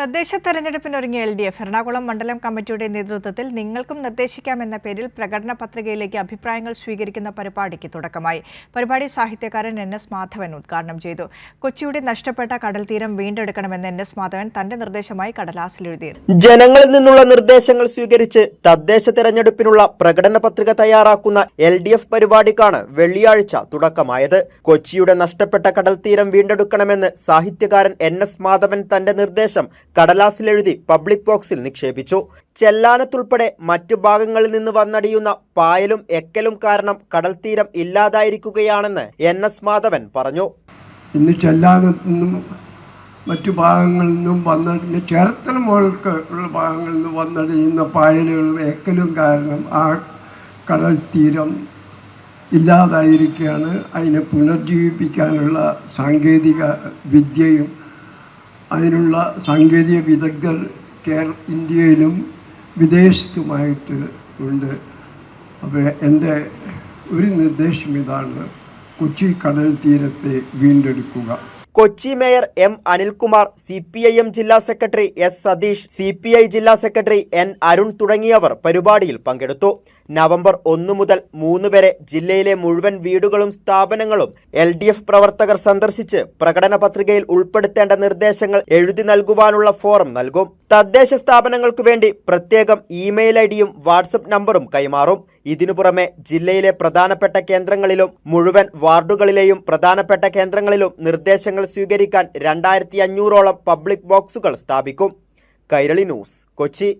തദ്ദേശ തെരഞ്ഞെടുപ്പിനൊരുങ്ങിയ L D F Ernakulam മണ്ഡലം കമ്മിറ്റിയുടെ നേതൃത്വത്തിൽ നിങ്ങൾക്കും നിർദ്ദേശിക്കാമെന്ന പേരിൽ പ്രകടന പത്രികയിലേക്ക് അഭിപ്രായങ്ങൾ സ്വീകരിക്കുന്ന പരിപാടിക്ക് തുടക്കമായി. പരിപാടി സാഹിത്യകാരൻ എൻ എസ് മാധവൻ ഉദ്ഘാടനം ചെയ്തു. കൊച്ചിയുടെ നഷ്ടപ്പെട്ട കടൽ തീരം വീണ്ടെടുക്കണമെന്ന് എൻ എസ് മാധവൻ തന്റെ നിർദ്ദേശമായി കടലാസിൽ കടലാസിലെഴുതി ജനങ്ങളിൽ നിന്നുള്ള നിർദ്ദേശങ്ങൾ സ്വീകരിച്ച് തദ്ദേശ തെരഞ്ഞെടുപ്പിനുള്ള പ്രകടന പത്രിക തയ്യാറാക്കുന്ന എൽ ഡി എഫ് പരിപാടിക്കാണ് വെള്ളിയാഴ്ച തുടക്കമായത്. കൊച്ചിയുടെ നഷ്ടപ്പെട്ട കടൽ തീരം വീണ്ടെടുക്കണമെന്ന് സാഹിത്യകാരൻ എൻ എസ് മാധവൻ തന്റെ നിർദ്ദേശം കടലാസിലെഴുതി പബ്ലിക് ബോക്സിൽ നിക്ഷേപിച്ചു. ചെല്ലാനത്തുൾപ്പെടെ മറ്റു ഭാഗങ്ങളിൽ നിന്ന് വന്നടിയുന്ന പായലും എക്കലും കാരണം കടൽ തീരം ഇല്ലാതായിരിക്കുകയാണെന്ന് എൻ എസ് മാധവൻ പറഞ്ഞു. ഇന്ന് ചെല്ലാനത്തു മറ്റു ഭാഗങ്ങളിൽ നിന്നും വന്ന ചേർത്തല മുകൾക്ക് ഉള്ള ഭാഗങ്ങളിൽ നിന്ന് വന്നടിയുന്ന പായലുകളും എക്കലും കാരണം ആ കടൽ തീരം ഇല്ലാതായിരിക്കുകയാണ്. അതിനെ പുനർജീവിപ്പിക്കാനുള്ള സാങ്കേതിക വിദ്യയും അതിനുള്ള സാങ്കേതിക വിദഗ്ധർ കേര ഇന്ത്യയിലും വിദേശത്തുമായിട്ട് ഉണ്ട്. അപ്പോൾ എന്റെ ഒരു നിർദ്ദേശം ഇതാണ്. കൊച്ചി കടൽ തീരത്തെ വീണ്ടെടുക്കുക. Kochi mayor M Anilkumar C P I M ജില്ലാ secretary S Satheesh C P I ജില്ലാ സെക്രട്ടറി എൻ അരുൺ തുടങ്ങിയവർ പരിപാടിയിൽ പങ്കെടുത്തു. നവംബർ ഒന്ന് മുതൽ മൂന്ന് വരെ ജില്ലയിലെ മുഴുവൻ വീടുകളും സ്ഥാപനങ്ങളും എൽ പ്രവർത്തകർ സന്ദർശിച്ച് പ്രകടന പത്രികയിൽ ഉൾപ്പെടുത്തേണ്ട നിർദ്ദേശങ്ങൾ എഴുതി നൽകുവാനുള്ള ഫോറം നൽകും. തദ്ദേശ സ്ഥാപനങ്ങൾക്കു വേണ്ടി പ്രത്യേകം ഇമെയിൽ ഐ ഡിയും വാട്സപ്പ് നമ്പറും കൈമാറും. ഇതിനു പുറമെ ജില്ലയിലെ പ്രധാനപ്പെട്ട കേന്ദ്രങ്ങളിലും മുഴുവൻ വാർഡുകളിലെയും പ്രധാനപ്പെട്ട കേന്ദ്രങ്ങളിലും നിർദ്ദേശങ്ങൾ സ്വീകരിക്കാൻ രണ്ടായിരത്തി അഞ്ഞൂറോളം പബ്ലിക് ബോക്സുകൾ സ്ഥാപിക്കും. കൈരളി ന്യൂസ് കൊച്ചി.